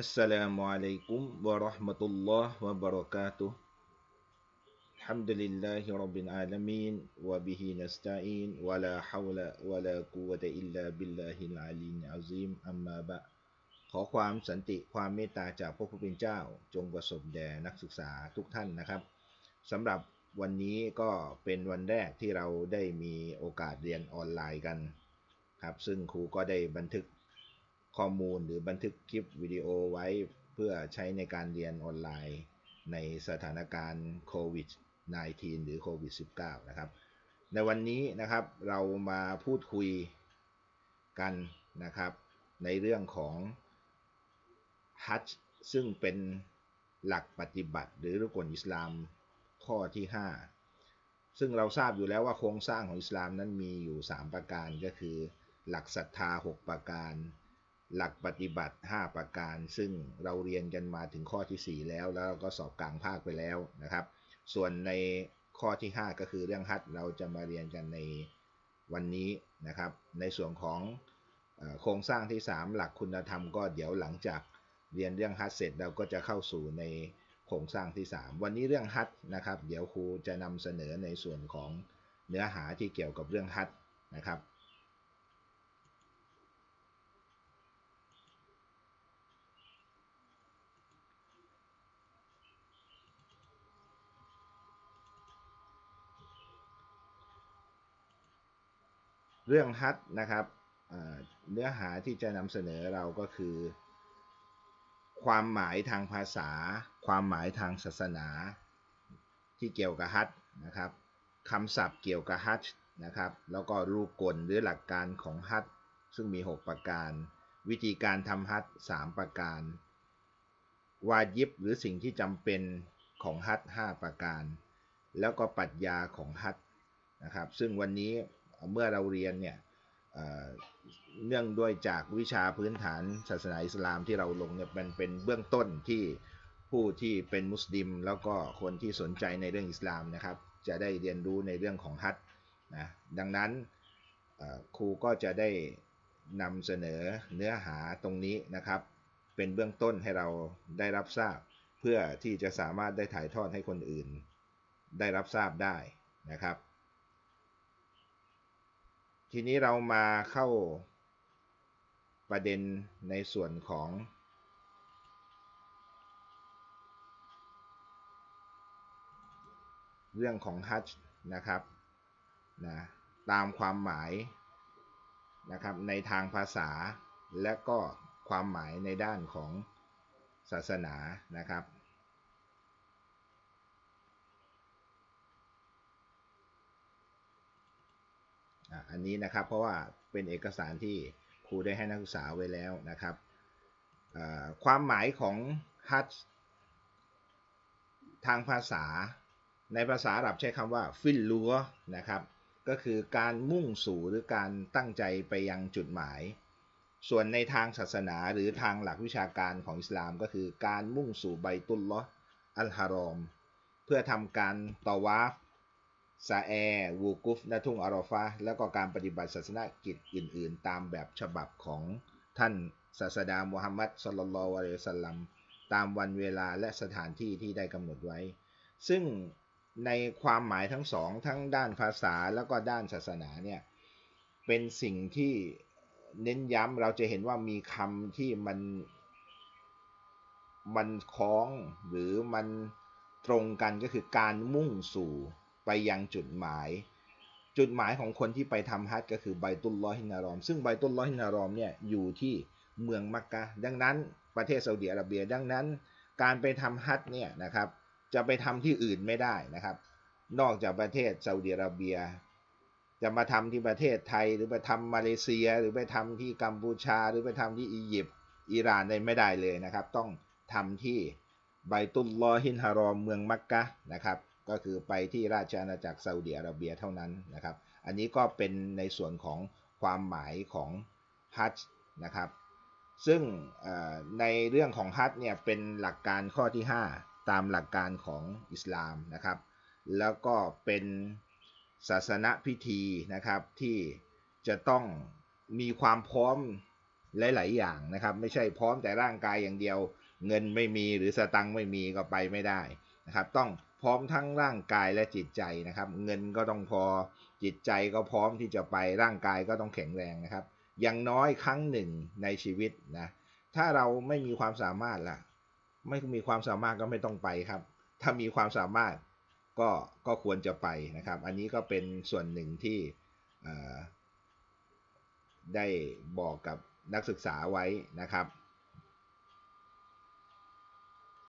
السلام عليكم ورحمة الله وبركاته الحمد لله رب العالمين وبه نستعين ولا حول ولا قوة إلا بالله العلي العظيم أما بعد ขอความสันติความเมตตาจากพระผู้เป็นเจ้า จงประสบแด่นักศึกษาทุกท่านนะครับสำหรับวันนี้ก็เป็นวันแรกที่เราได้มีโอกาสเรียนออนไลน์กันครับซึ่งครูก็ได้บันทึก ข้อมูลหรือบันทึกคลิปวิดีโอไว้เพื่อใช้ในการเรียนออนไลน์ ในสถานการณ์โควิด -19 หรือโควิด -19 นะครับ ในวันนี้นะครับเรามาพูดคุยกันนะครับ ในเรื่องของฮัจซึ่งเป็นหลักปฏิบัติหรือรุกลอิสลามข้อที่ 5 ซึ่งเราทราบอยู่แล้วว่าโครงสร้างของอิสลามนั้นมีอยู่ 3 ประการก็คือ หลักศรัทธา 6 ประการ หลักปฏิบัติ 5 ประการ ซึ่งเราเรียนกันมาถึงข้อที่ 4 แล้ว แล้วเราก็สอบกลางภาคไปแล้วนะครับ ส่วนในข้อที่ 5 ก็คือเรื่องฮัจเราจะมาเรียนกันในวันนี้นะครับ ในส่วนของโครงสร้างที่ 3 หลักคุณธรรมก็เดี๋ยวหลังจากเรียนเรื่องฮัจเสร็จเราก็จะเข้าสู่ในโครงสร้างที่ 3 วันนี้เรื่องฮัจนะครับ เดี๋ยวครูจะนำเสนอในส่วนของเนื้อหาที่เกี่ยวกับเรื่องฮัจนะครับ เรื่องฮัตนะครับเนื้อหาที่จะนำเสนอเราก็คือ ความหมายทางภาษา ความหมายทางศาสนา ที่เกี่ยวกับฮัตนะครับคำศัพท์เกี่ยวกับฮัตนะครับ แล้วก็รูปกลหรือหลักการของฮัตซึ่งมี 6 ประการ วิธีการทำฮัต3ประการ วายิบหรือสิ่งที่จำเป็นของฮัต5ประการ แล้วก็ปรัชญาของฮัตนะครับ ซึ่งวันนี้ เมื่อเราเรียนเนี่ยเนื่องด้วยจากวิชาพื้นฐานศาสนาอิสลามที่เราลงเนี่ยมันเป็นเบื้องต้นที่ผู้ที่เป็นมุสลิม แล้วก็คนที่สนใจในเรื่องอิสลามนะครับ จะได้เรียนรู้ในเรื่องของฮัจนะดังนั้นครูก็จะได้นำเสนอเนื้อหาตรงนี้นะครับ เป็นเบื้องต้นให้เราได้รับทราบ เพื่อที่จะสามารถได้ถ่ายทอดให้คนอื่น ได้รับทราบได้นะครับ ทีนี้เรามาเข้าประเด็นในส่วนของเรื่องของฮัจนะครับนะตามความหมายนะครับในทางภาษาและก็ความหมายในด้านของศาสนานะครับ อันนี้นะครับเพราะว่าเป็นเอกสารที่ครูได้ให้นักศึกษาไว้แล้วนะครับความหมายของฮัจทางภาษา ในภาษาอาหรับใช้คำว่าฟิลลัวนะครับ ก็คือการมุ่งสู่หรือการตั้งใจไปยังจุดหมาย ส่วนในทางศาสนาหรือทางหลักวิชาการของอิสลามก็คือการมุ่งสู่ใบตุลลออัลฮารอม เพื่อทำการตอวาฟ ซาแอวูกุฟนาทุ่งอารอฟาแล้วก็การปฏิบัติศาสนกิจอื่น ๆ ตามแบบฉบับของท่านศาสดามุฮัมมัดสลลัลวะลัยสัลลัมตามวันเวลาและสถานที่ที่ได้กำหนดไว้ ซึ่งในความหมายทั้งสองทั้งด้านภาษาแล้วก็ด้านศาสนาเนี่ยเป็นสิ่งที่เน้นย้ำเราจะเห็นว่ามีคำที่มันมันคล้องหรือมันตรงกันก็คือการมุ่งสู่ ไปยังจุดหมาย จุดหมายของคนที่ไปทำฮัจก็คือไบตุลลอฮินารอม ซึ่งไบตุลลอฮินารอมเนี่ยอยู่ที่เมืองมักกะดังนั้นประเทศซาอุดิอาระเบีย ดังนั้น การไปทำฮัจเนี่ยนะครับจะไปทำที่อื่นไม่ได้นะครับ นอกจากประเทศซาอุดิอาระเบีย จะมาทำที่ประเทศไทยหรือไปทำมาเลเซีย หรือไปทำที่กัมพูชา หรือไปทำที่อียิปต์อิหร่านได้ไม่ได้เลยนะครับ ต้องทำที่ไบตุลลอฮินฮารอมเมืองมักกะนะครับ ก็คือไปที่ราชอาณาจักรซาอุดิอาระเบียเท่านั้นนะครับ อันนี้ก็เป็นในส่วนของความหมายของฮัจนะครับ ซึ่งในเรื่องของฮัจเนี่ยเป็นหลักการข้อที่ 5 ตามหลักการของอิสลามนะครับ แล้วก็เป็นศาสนพิธีนะครับที่จะต้องมีความพร้อมหลาย ๆ อย่างนะครับ ไม่ใช่พร้อมแต่ร่างกายอย่างเดียว เงินไม่มีหรือสตังค์ไม่มีก็ไปไม่ได้นะครับ ต้อง ร้อมทั้งร่างกายและจิตใจนะครับ เงินก็ต้องพอจิตใจก็พร้อมที่จะไปร่างกายก็ต้องแข็งแรงนะครับ อย่างน้อยครั้งหนึ่งในชีวิตนะถ้าเราไม่มีความสามารถล่ะ ไม่มีความสามารถก็ไม่ต้องไปครับ ถ้ามีความสามารถก็ก็ควรจะไปนะครับ อันนี้ก็เป็นส่วนหนึ่งที่ได้บอกกับนักศึกษาไว้นะครับ